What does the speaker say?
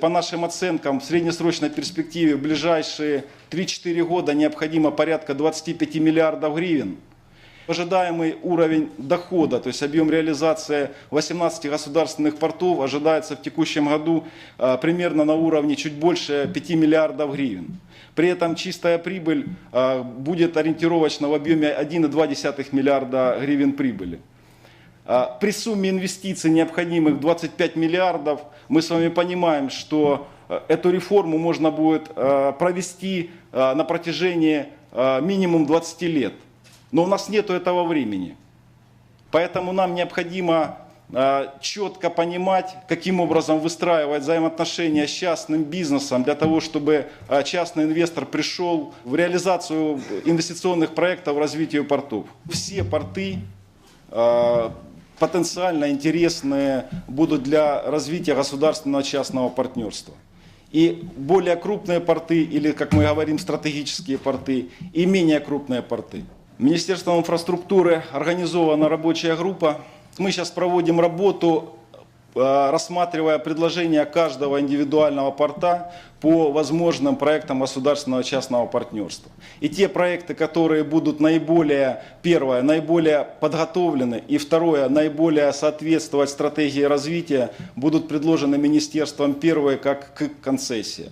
По нашим оценкам, в среднесрочной перспективе в ближайшие 3-4 года необходимо порядка 25 миллиардов гривен. Ожидаемый уровень дохода, то есть объем реализации 18 государственных портов ожидается в текущем году а, примерно на уровне чуть больше 5 миллиардов гривен. При этом чистая прибыль а, будет ориентировочно в объеме 1,2 миллиарда гривен прибыли. А, При сумме инвестиций, необходимых 25 миллиардов, мы с вами понимаем, что э, эту реформу можно будет э, провести э, на протяжении минимум 20 лет. Но у нас нет этого времени. Поэтому нам необходимо четко понимать, каким образом выстраивать взаимоотношения с частным бизнесом для того, чтобы частный инвестор пришел в реализацию инвестиционных проектов развития портов. Все порты потенциально интересные будут для развития государственного частного партнерства. И более крупные порты, или, как мы говорим, стратегические порты, и менее крупные порты. Министерством инфраструктуры организована рабочая группа. Мы сейчас проводим работу, рассматривая предложения каждого индивидуального порта по возможным проектам государственного частного партнерства. И те проекты, которые будут наиболее, первое, наиболее подготовлены, и второе, наиболее соответствовать стратегии развития, будут предложены министерством первые как к концессии.